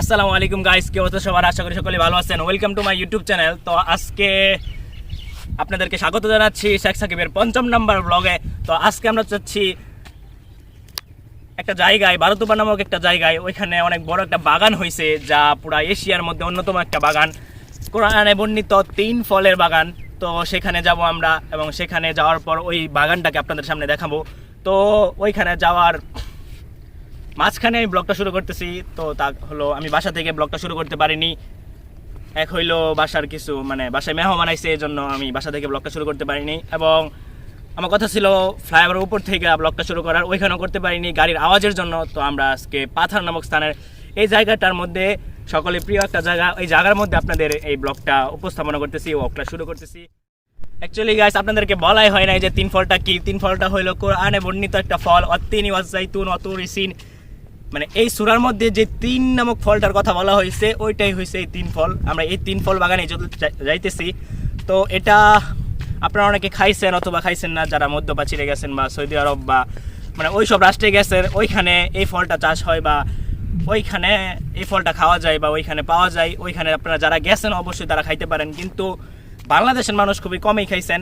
আসসালামু আলাইকুম গাইস কে হতো সবার? আশা করি সকলে ভালো আছেন। Welcome to my YouTube channel তো আজকে আপনাদেরকে স্বাগত জানাচ্ছি শেখ সাকিবের পঞ্চম নাম্বার ব্লগে তো আজকে আমরা চাচ্ছি একটা জায়গায় ভারতুবা নামক একটা জায়গায়। ওইখানে অনেক বড় একটা বাগান হয়েছে যা পুরা এশিয়ার মধ্যে অন্যতম একটা বাগান। কোরআনে বর্ণিত তিন ফলের বাগান। তো সেখানে যাব আমরা এবং সেখানে যাওয়ার পর ওই বাগানটাকে আপনাদের সামনে দেখাবো। তো ওইখানে যাওয়ার মাঝখানে আমি ব্লগটা শুরু করতেছি, তো তা হলো আমি বাসা থেকে ব্লগটা শুরু করতে পারিনি। এক হইল বাসার কিছু মানে বাসায় মেহমান আইছে এই জন্য আমি বাসা থেকে ব্লগটা শুরু করতে পারিনি। এবং আমার কথা ছিল ফ্লাইওভারের উপর থেকে ব্লগটা শুরু করার, ওইখানেও করতে পারিনি গাড়ির আওয়াজের জন্য। তো আমরা আজকে পাথার নামক স্থানের এই জায়গাটার মধ্যে সকলে প্রিয় একটা জায়গা, এই জায়গার মধ্যে আপনাদের এই ব্লগটা উপস্থাপনা করতেছি ওয়াকটা শুরু করতেছি। অ্যাকচুয়ালি গাইস আপনাদেরকে বলাই হয় নাই যে তিন ফলটা কি? তিন ফলটা হইল কোরআনে বর্ণিত একটা ফল, অত্তিনি ওয়াজাইতুন অতুরিসিন মানে এই সুরার মধ্যে যে তিন নামক ফলটার কথা বলা হয়েছে, ওইটাই হয়েছে এই তিন ফল। আমরা এই তিন ফল বাগানে যাইতেছি, তো এটা আপনারা অনেকে খাইছেন অথবা খাইছেন না, যারা মধ্যপ্রাচ্যে গেছেন বা সৌদি আরব বা মানে ওই সব রাষ্ট্রে গেছেন, ওইখানে এই ফলটা চাষ হয় বা ওইখানে এই ফলটা খাওয়া যায় বা ওইখানে পাওয়া যায়। ওইখানে আপনারা যারা গেছেন, অবশ্যই তারা খাইতে পারেন। কিন্তু বাংলাদেশের মানুষ খুবই কমই খাইছেন।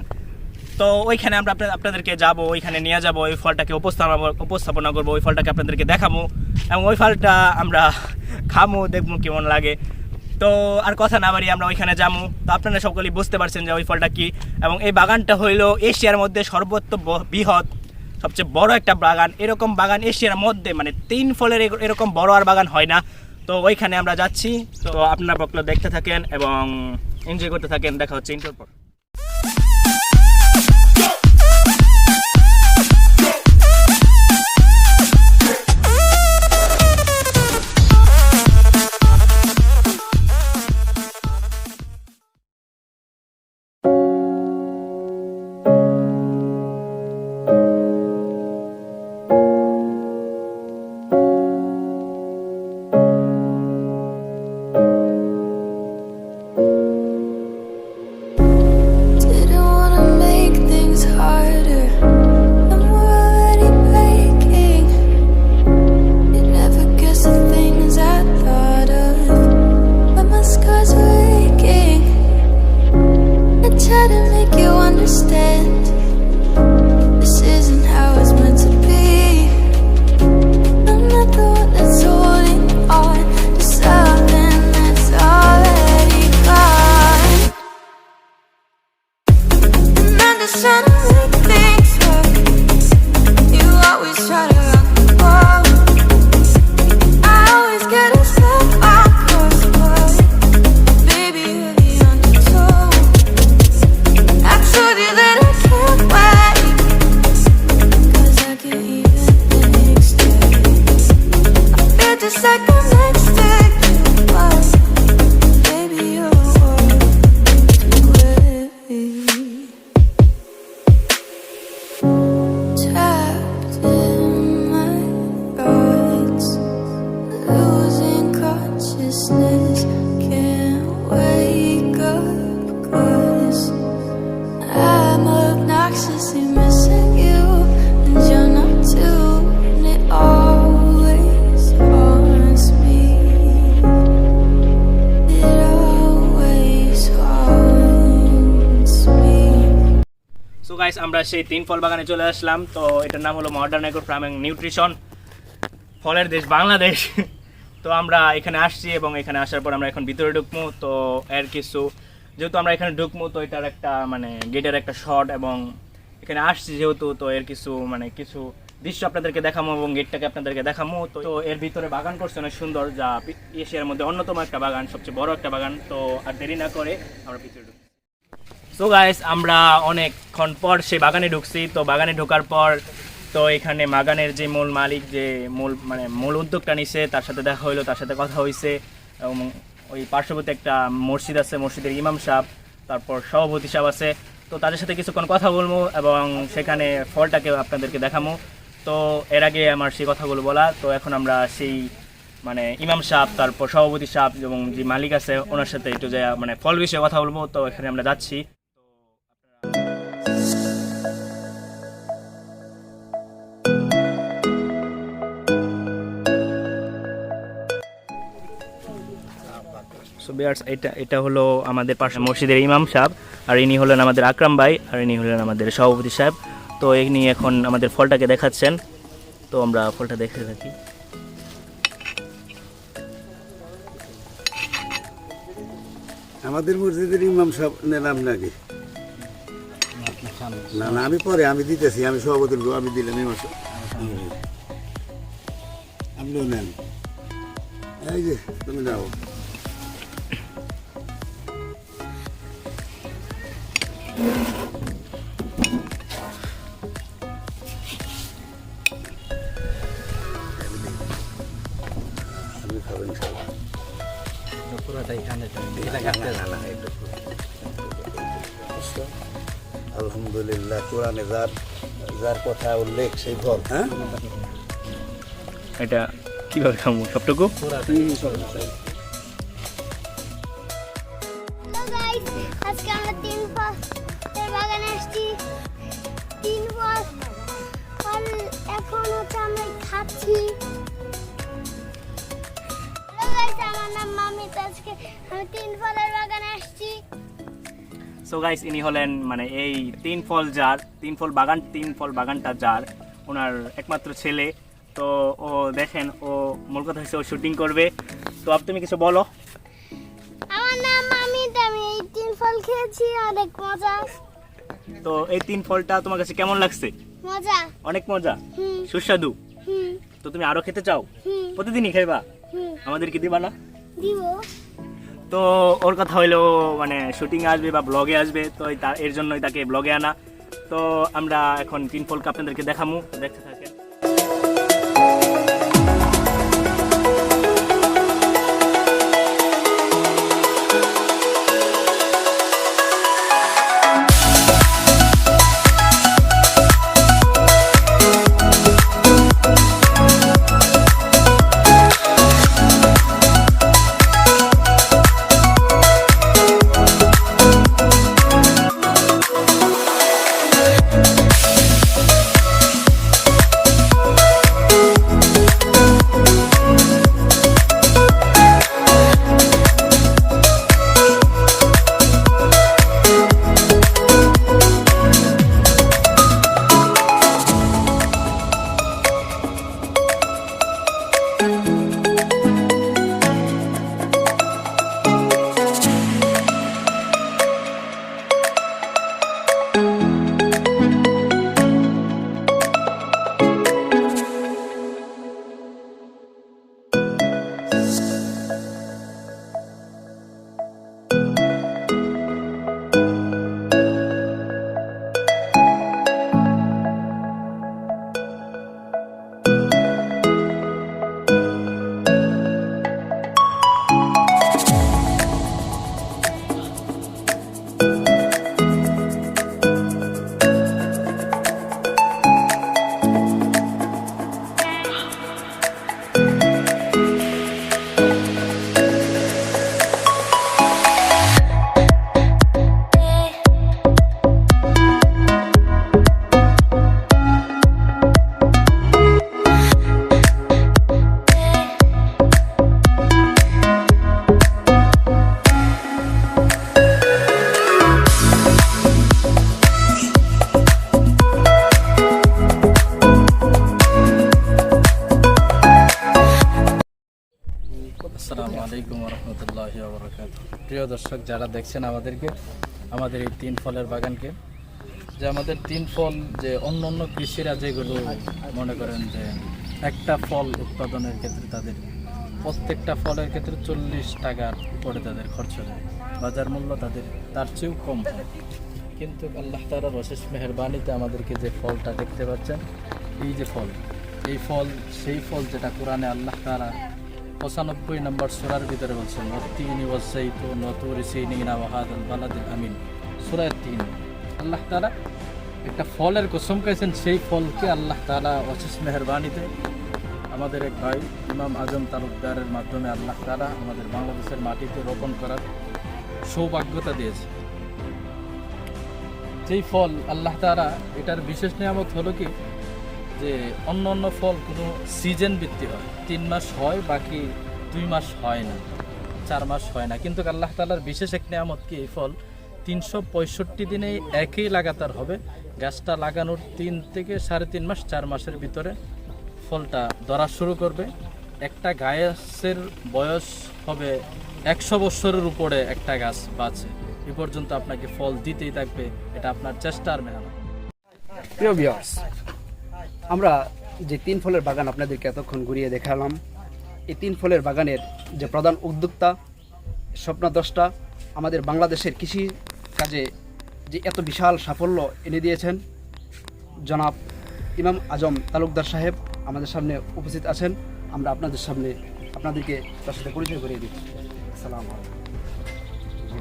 তো ওইখানে আমরা আপনাদেরকে যাব, ওইখানে নিয়ে যাব, ওই ফলটাকে উপস্থাপনা উপস্থাপনা করব, ওই ফলটাকে আপনাদেরকে দেখাবো এবং ওই ফলটা আমরা খামো, দেখব কেমন লাগে। তো আর কথা না বাড়ি আমরা ওইখানে যাব। তো আপনারা সকলেই বুঝতে পারছেন যে ওই ফলটা কি এবং এই বাগানটা হইল এশিয়ার মধ্যে সর্বোচ্চ ব- বৃহৎ, সবচেয়ে বড় একটা বাগান। এরকম বাগান এশিয়ার মধ্যে মানে তিন ফলের এরকম বড় আর বাগান হয় না। তো ওইখানে আমরা যাচ্ছি। তো আপনারা বকলো দেখতে থাকেন এবং এনজয় করতে থাকেন। দেখা হচ্ছে ইন্টার understand. গাইস আমরা সেই তিন ফল বাগানে চলে আসলাম। তো এটার নাম হলো মডার্ন এগ্রো ফার্মিং নিউট্রিশন ফলের দেশ বাংলাদেশ। তো আমরা এখানে আসছি এবং এখানে আসার পর আমরা এখন ভিতরে ঢুকবো। তো এর কিছু, যেহেতু আমরা এখানে ঢুকবো, তো এটার একটা মানে গেটের একটা শট এবং এখানে আসছি যেহেতু, তো এর কিছু মানে কিছু দৃশ্য আপনাদেরকে দেখামো এবং গেটটাকে আপনাদেরকে দেখামো। তো এর ভিতরে বাগান করছে অনেক সুন্দর, যা এশিয়ার মধ্যে অন্যতম একটা বাগান, সবচেয়ে বড় একটা বাগান। তো আর দেরি না করে আমরা ভিতরে ঢুকবো। সো গাইস আমরা অনেকক্ষণ পর সেই বাগানে ঢুকছি। তো বাগানে ঢোকার পর তো এখানে বাগানের যে মূল মালিক, যে মূল মানে মূল উদ্যোগটা নিছে, তার সাথে দেখা হইল, তার সাথে কথা হয়েছে এবং ওই পার্শ্ববর্তী একটা মসজিদ আছে, মসজিদের ইমাম সাহেব, তারপর সভাপতি সাহেব আছে। তো তাদের সাথে কিছুক্ষণ কথা বলব এবং সেখানে ফলটাকে আপনাদেরকে দেখাবো তো এর আগে আমার সেই কথাগুলো বলা। তো এখন আমরা সেই মানে ইমাম সাহেব, তারপর সভাপতি সাহেব এবং যে মালিক আছে, ওনার সাথে একটু যে মানে ফল বিষয়ে কথা বলব। তো এখানে আমরা যাচ্ছি। বিয়ার্স, এটা এটা হলো আমাদের পাশে মসজিদের ইমাম সাহেব, আর ইনি হলেন আমাদের আকরাম ভাই, আর ইনি হলেন আমাদের সভাপতি সাহেব। তো ইনি এখন আমাদের ফলটাকে দেখাচ্ছেন। তো আমরা ফলটা দেখতে থাকি। আমাদের মসজিদের ইমাম সাহেব নাম নাকি না না, আমি পরে, আমি দিতেছি, আমি সভাপতি আমি দিলাম ইমাম সাহেব। আপনিও নেন। এই যে, তুমি নাও আপনি খাবেন সবাই আলহামদুলিল্লাহ কোরআনে যার যার কথা উল্লেখ সেই ফল হ্যাঁ? এটা কীভাবে খাব সবটুকু। আমি তিন ফলের বাগানে আসছি। সো গাইস ইনি হলেন মানে এই তিন ফল যার তিন ফল বাগান তিন ফল বাগানটা যার ওনার একমাত্র ছেলে। তো ও দেখেন ও মূল কথা হচ্ছে ও শুটিং করবে। তো আপ তুমি কিছু বলো। আমার নাম মামিত আমি এই তিন ফল খেয়েছি অনেক মজা। তো এই তিন ফলটা তোমার কাছে কেমন লাগছে? মজা। অনেক মজা? সুস্বাদু? তো তুমি আরও খেতে চাও? প্রতিদিনই খাইবা? হুম। আমাদের কি দিবা না? দিব। তো ওর কথা হইল মানে শুটিং আসবে বা ব্লগে আসবে, তো এর জন্যই তাকে ব্লগে আনা। তো আমরা এখন তিন ফলকে আপনাদেরকে দেখামু। দেখতে থাকেন প্রিয় দর্শক, যারা দেখছেন আমাদেরকে, আমাদের এই তিন ফলের বাগানকে, যে আমাদের তিন ফল, যে অন্য অন্য কৃষিরা যেগুলো মনে করেন যে একটা ফল উৎপাদনের ক্ষেত্রে তাদের প্রত্যেকটা ফলের ক্ষেত্রে চল্লিশ টাকার উপরে তাদের খরচ হয় বাজার মূল্য তাদের, তার চেয়েও কম। হয় কিন্তু আল্লাহ তালার অশেষ মেহরবানিতে আমাদেরকে যে ফলটা দেখতে পাচ্ছেন, এই যে ফল, এই ফল, সেই ফল যেটা কোরআনে আল্লাহ তালা পঁচানব্বই নম্বর সুরার ভিতরে বলছেন নতিন ওয়াসাইত নতুর ওয়াহাদুল বালাদিল আমিন। সুরায় তিন। আল্লাহ তালা একটা ফলের কসম খাইছেন, সেই ফলকে আল্লাহ তালা অশেষ মেহরবানিতে আমাদের এক ভাই, ইমাম আজম তালুকদারের মাধ্যমে আল্লাহ তালা আমাদের বাংলাদেশের মাটিতে রোপণ করার সৌভাগ্যতা দিয়েছে। যেই ফল আল্লাহ তারা এটার বিশেষ নিয়ামত হলো কি যে অন্য অন্য ফল কোনো সিজন ভিত্তি হয়। তিন মাস হয়, বাকি দুই মাস হয় না, চার মাস হয় না। কিন্তু আল্লাহ তালার বিশেষ এক নিয়ামত কি এই ফল? তিনশো পঁয়ষট্টি দিনেই একই লাগাতার হবে। গাছটা লাগানোর তিন থেকে সাড়ে তিন মাস, চার মাসের ভিতরে ফলটা ধরা শুরু করবে। একটা গাছের বয়স হবে একশো বছরের উপরে একটা গাছ বাঁচে। এ পর্যন্ত আপনাকে ফল দিতেই থাকবে, এটা আপনার চেষ্টা আর মেহনত। প্রিয় আমরা যে তিন ফলের বাগান আপনাদেরকে এতক্ষণ ঘুরিয়ে দেখালাম, এই তিন ফলের বাগানের যে প্রধান উদ্যোক্তা স্বপ্নদ্রষ্টা আমাদের বাংলাদেশের কৃষি কাজে যে এত বিশাল সাফল্য এনে দিয়েছেন, জনাব ইমাম আজম তালুকদার সাহেব আমাদের সামনে উপস্থিত আছেন। আমরা আপনাদের সামনে আপনাদেরকে তার সাথে পরিচয় করিয়ে দিচ্ছি। সালাম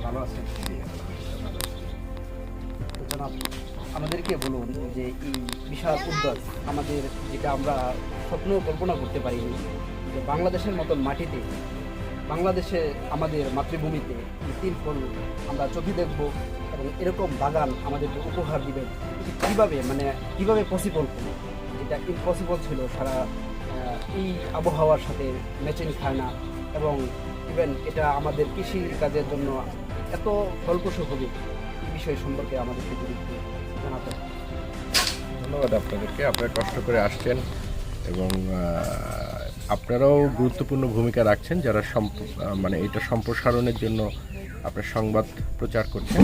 ভালো আছেন? জনাব আমাদেরকে বলুন যে এই বিশাল উদ্যোগ আমাদের যেটা আমরা স্বপ্ন কল্পনা করতে পারিনি, যে বাংলাদেশের মতন মাটিতে, বাংলাদেশে আমাদের মাতৃভূমিতে তিন ফল আমরা চোখে দেখব এবং এরকম বাগান আমাদেরকে উপহার দিবেন। কীভাবে মানে কীভাবে পসিবল যেটা ইম্পসিবল ছিল সারা এই আবহাওয়ার সাথে ম্যাচিং খায় না এবং ইভেন এটা আমাদের কৃষি কাজের জন্য এত ফলপ্রসূ হবে এই বিষয় সম্পর্কে আমাদেরকে একটু ধন্যবাদ আপনাদেরকে, আপনারা কষ্ট করে আসছেন এবং আপনারাও গুরুত্বপূর্ণ ভূমিকা রাখছেন যারা মানে এটা সম্প্রসারণের জন্য আপনার সংবাদ প্রচার করছেন।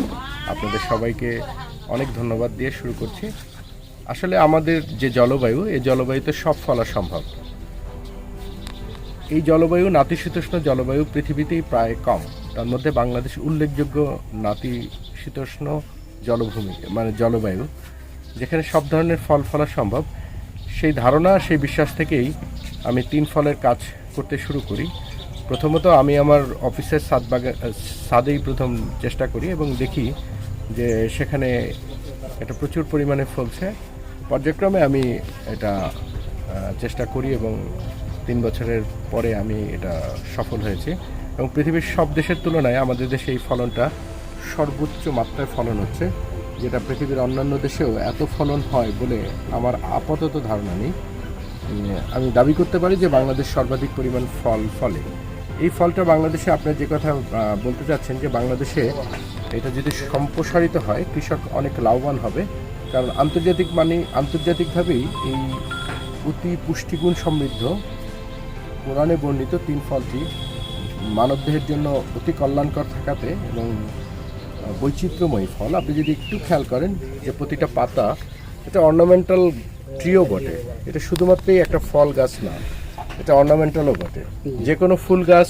আপনাদের সবাইকে অনেক ধন্যবাদ দিয়ে শুরু করছি। আসলে আমাদের যে জলবায়ু, এই জলবায়ুতে সব ফলা সম্ভব। এই জলবায়ু, নাতিশীতোষ্ণ জলবায়ু পৃথিবীতেই প্রায় কম। তার মধ্যে বাংলাদেশ উল্লেখযোগ্য নাতিশীতোষ্ণ জলভূমি মানে জলবায়ু, যেখানে সব ধরনের ফল ফলা সম্ভব। সেই ধারণা, সেই বিশ্বাস থেকেই আমি তিন ফলের কাজ করতে শুরু করি। প্রথমত আমি আমার অফিসের সাদ বাগান সাদেই প্রথম চেষ্টা করি এবং দেখি যে সেখানে এটা প্রচুর পরিমাণে ফলছে। পর্যায়ক্রমে আমি এটা চেষ্টা করি এবং তিন বছরের পরে আমি এটা সফল হয়েছি। এবং পৃথিবীর সব দেশের তুলনায় আমাদের দেশে এই ফলনটা সর্বোচ্চ মাত্রায় ফলন হচ্ছে, যেটা পৃথিবীর অন্যান্য দেশেও এত ফলন হয় বলে আমার আপাতত ধারণা নেই। আমি দাবি করতে পারি যে বাংলাদেশ সর্বাধিক পরিমাণ ফল ফলে। এই ফলটা বাংলাদেশে আপনি যে কথা বলতে চাচ্ছেন যে বাংলাদেশে এটা যদি সম্প্রসারিত হয়, কৃষক অনেক লাভবান হবে। কারণ আন্তর্জাতিক মানে আন্তর্জাতিকভাবেই এই অতি পুষ্টিগুণ সমৃদ্ধ কোরআনে বর্ণিত তিন ফলটি মানবদেহের জন্য অতি কল্যাণকর থাকাতে এবং বৈচিত্র্যময় ফল। আপনি যদি একটু খেয়াল করেন যে প্রতিটা পাতা, এটা অর্নামেন্টাল ট্রিও বটে। এটা শুধুমাত্রই একটা ফল গাছ না, এটা অর্নামেন্টালও বটে। যে কোনো ফুল গাছ,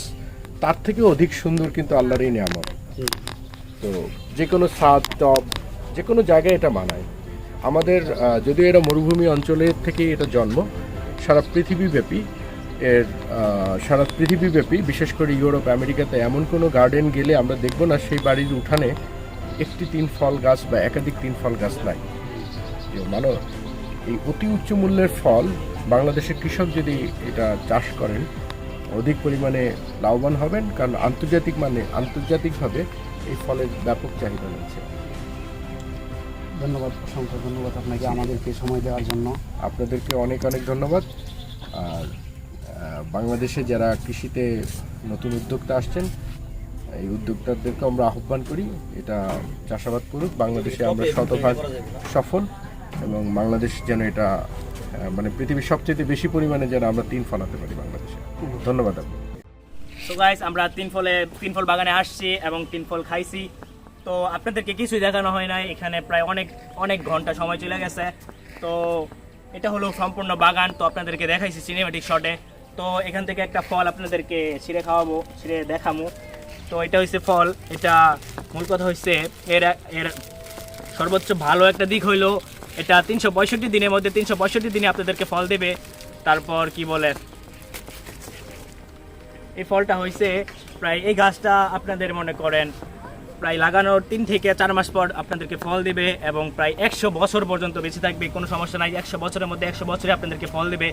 তার থেকেও অধিক সুন্দর কিন্তু আল্লাহর এই নিয়ামত। তো যে কোনো ছাদ টব যে কোনো জায়গায় এটা মানায়। আমাদের যদিও এটা মরুভূমি অঞ্চলের থেকেই এটা জন্ম, সারা পৃথিবীব্যাপী এর সারা পৃথিবীব্যাপী বিশেষ করে ইউরোপ আমেরিকাতে এমন কোনো গার্ডেন গেলে আমরা দেখব না সেই বাড়ির উঠানে একটি তিন ফল গাছ বা একাধিক তিন ফল গাছ নাই। মানো এই অতি উচ্চ মূল্যের ফল বাংলাদেশের কৃষক যদি এটা চাষ করেন অধিক পরিমাণে লাভবান হবেন কারণ আন্তর্জাতিক মানে আন্তর্জাতিকভাবে এই ফলের ব্যাপক চাহিদা রয়েছে। ধন্যবাদ অসংখ্য ধন্যবাদ আপনাকে আমাদেরকে সময় দেওয়ার জন্য। আপনাদেরকে অনেক অনেক ধন্যবাদ। আর বাংলাদেশে যারা কৃষিতে নতুন উদ্যোক্তা আসছেন এই উদ্যোক্তাদেরকে আমরা আহ্বান করি এটা চাষাবাদ করুক বাংলাদেশে আমরা শতভাগ সফল এবং বাংলাদেশ যেন এটা মানে পৃথিবীর সবচেয়ে বেশি পরিমাণে যেন আমরা তিন ফলাতে পারি বাংলাদেশে। ধন্যবাদ আপনাকে তো গাইস আমরা তিন ফলে তিন ফল বাগানে আসছি এবং তিন ফল খাইছি। তো আপনাদেরকে কিছুই দেখানো হয় নাই এখানে প্রায় অনেক অনেক ঘণ্টা সময় চলে গেছে। তো এটা হলো সম্পূর্ণ বাগান তো আপনাদেরকে দেখাইছি সিনেমেটিক শটে তো এখান থেকে একটা ফল আপনাদেরকে ছিঁড়ে খাওয়াবো, ছিঁড়ে দেখাবো। তো এটা হচ্ছে ফল, এটা মূল কথা হচ্ছে এর এর সর্বোচ্চ ভালো একটা দিক হইল, এটা তিনশো পঁয়ষট্টি দিনের মধ্যে তিনশো পঁয়ষট্টি দিনে আপনাদেরকে ফল দেবে। তারপর কি বলে, এই ফলটা হয়েছে প্রায় এই গাছটা আপনাদের মনে করেন, প্রায় লাগানোর তিন থেকে চার মাস পর আপনাদেরকে ফল দিবে এবং প্রায় একশো বছর পর্যন্ত বেঁচে থাকবে, কোনো সমস্যা নাই। একশো বছরের মধ্যে একশো বছরে আপনাদেরকে ফল দেবে।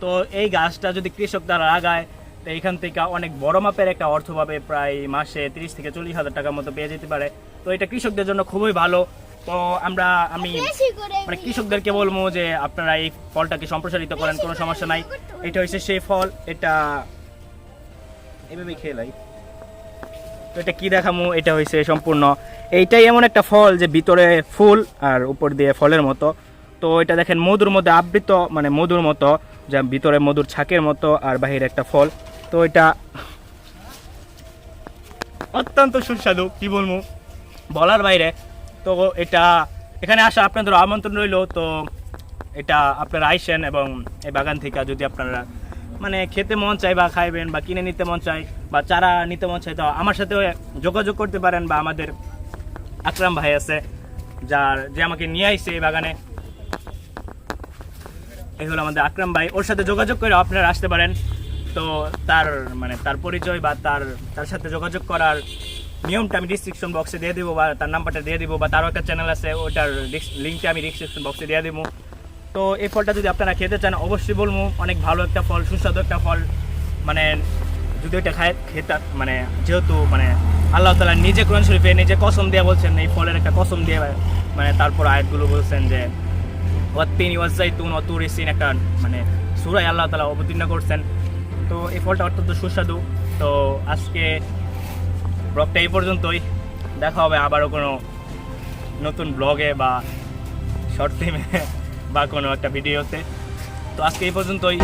তো এই গাছটা যদি কৃষক দ্বারা লাগায় তো এখান থেকে অনেক বড় মাপের একটা অর্থ পাবে প্রায় মাসে তিরিশ থেকে চল্লিশ হাজার টাকার মতো পেয়ে যেতে পারে। তো এটা কৃষকদের জন্য খুবই ভালো। তো আমরা আমি মানে কৃষকদেরকে বলব যে আপনারা এই ফলটাকে সম্প্রসারিত করেন কোনো সমস্যা নাই। এটা হচ্ছে সেই ফল এটা এভাবে খেয়ে লাই। তো এটা কি দেখামু? এটা হয়েছে সম্পূর্ণ। এইটাই এমন একটা ফল যে ভিতরে ফুল আর উপর দিয়ে ফলের মতো। তো এটা দেখেন মধুর মধ্যে আবৃত মানে মধুর মতো। যা ভিতরে মধুর ছাকের মতো আর বাহিরে একটা ফল। তো এটা অত্যন্ত সুস্বাদু, কি বলব? বলার বাইরে, তো এটা এখানে আসা আপনাদের আমন্ত্রণ রইল, তো এটা আপনারা আইসেন এবং এই বাগান থেকে যদি আপনারা মানে খেতে মন চায় বা খাইবেন বা কিনে নিতে মন চায় বা চারা নিতে মন চায়, তো আমার সাথে যোগাযোগ করতে পারেন বা আমাদের আকরাম ভাই আছে, যার যে আমাকে নিয়ে আইছে এই বাগানে। এই হলো আমাদের আকরাম ভাই। ওর সাথে যোগাযোগ করে আপনারা আসতে পারেন। তো তার মানে তার পরিচয় বা তার তার সাথে যোগাযোগ করার নিয়মটা আমি ডিসক্রিপশন বক্সে দিয়ে দিব বা তার নাম্বারটা দিয়ে দিব বা তারও একটা চ্যানেল আছে ওটার লিঙ্কটা আমি ডিসক্রিপশন বক্সে দিয়ে দিব। তো এই ফলটা যদি আপনারা খেতে চান, অবশ্যই বলব, অনেক ভালো একটা ফল, সুস্বাদু একটা ফল। মানে যদি ওইটা খায়, খেতে মানে যেহেতু মানে আল্লাহ তালা নিজে কোরআন শরীফে নিজে কসম দিয়ে বলছেন, এই ফলের একটা কসম দিয়ে মানে তারপর আয়াতগুলো বলছেন যে ওয়াত্তিন ওয়াজাইতুন অতুরিসিন একটা মানে সুরাই আল্লাহ তালা অবতীর্ণ করছেন। তো এই ফলটা অত্যন্ত সুস্বাদু। তো আজকে ব্লগটা এই পর্যন্তই। দেখা হবে আবারও কোনো নতুন ব্লগে বা শর্ট ফিল্মে বা কোনো একটা ভিডিওতে। তো আজকে এই পর্যন্তই।